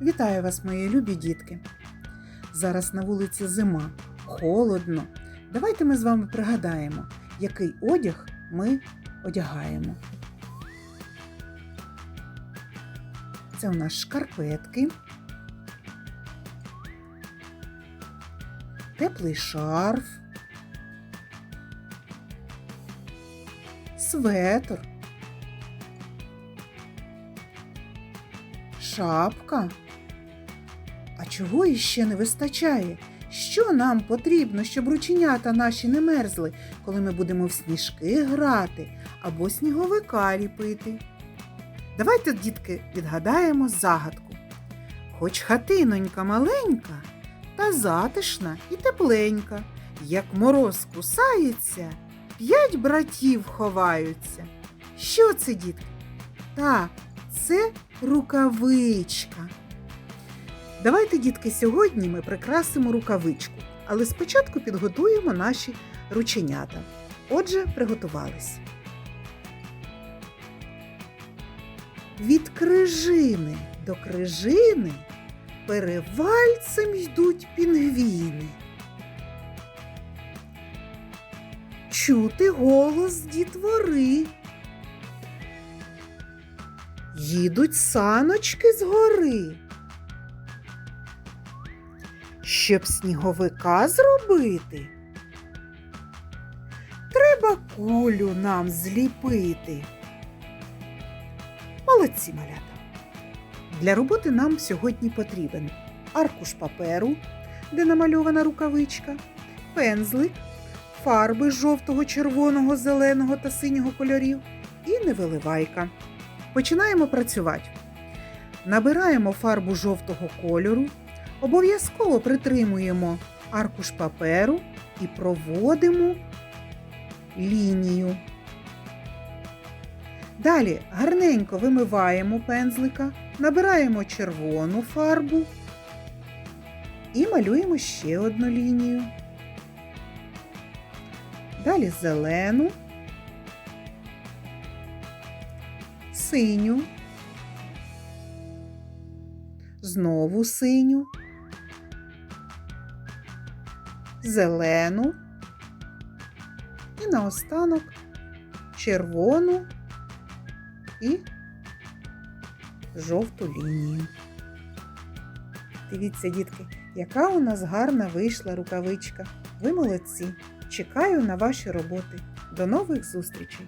Вітаю вас, мої любі дітки. Зараз на вулиці зима, холодно. Давайте ми з вами пригадаємо, який одяг ми одягаємо. Це у нас шкарпетки, теплий шарф, светр, шапка. Чого іще не вистачає? Що нам потрібно, щоб рученята наші не мерзли, коли ми будемо в сніжки грати або сніговика ліпити? Давайте, дітки, відгадаємо загадку. Хоч хатинонька маленька, та затишна і тепленька, як мороз кусається, п'ять братів ховаються. Що це, дітки? Так, це рукавичка. Давайте, дітки, сьогодні ми прикрасимо рукавичку, але спочатку підготуємо наші рученята. Отже, приготувались. Від крижини до крижини перевальцем йдуть пінгвіни. Чути голос дітвори. Їдуть саночки з гори. Щоб сніговика зробити, треба кулю нам зліпити. Молодці малята. Для роботи нам сьогодні потрібен аркуш паперу, де намальована рукавичка, пензлик, фарби жовтого, червоного, зеленого та синього кольорів і невиливайка. Починаємо працювати. Набираємо фарбу жовтого кольору, обов'язково притримуємо аркуш паперу і проводимо лінію. Далі гарненько вимиваємо пензлика, набираємо червону фарбу і малюємо ще одну лінію. Далі зелену, синю, знову синю, зелену і наостанок червону і жовту лінію. Дивіться, дітки, яка у нас гарна вийшла рукавичка. Ви молодці! Чекаю на ваші роботи. До нових зустрічей!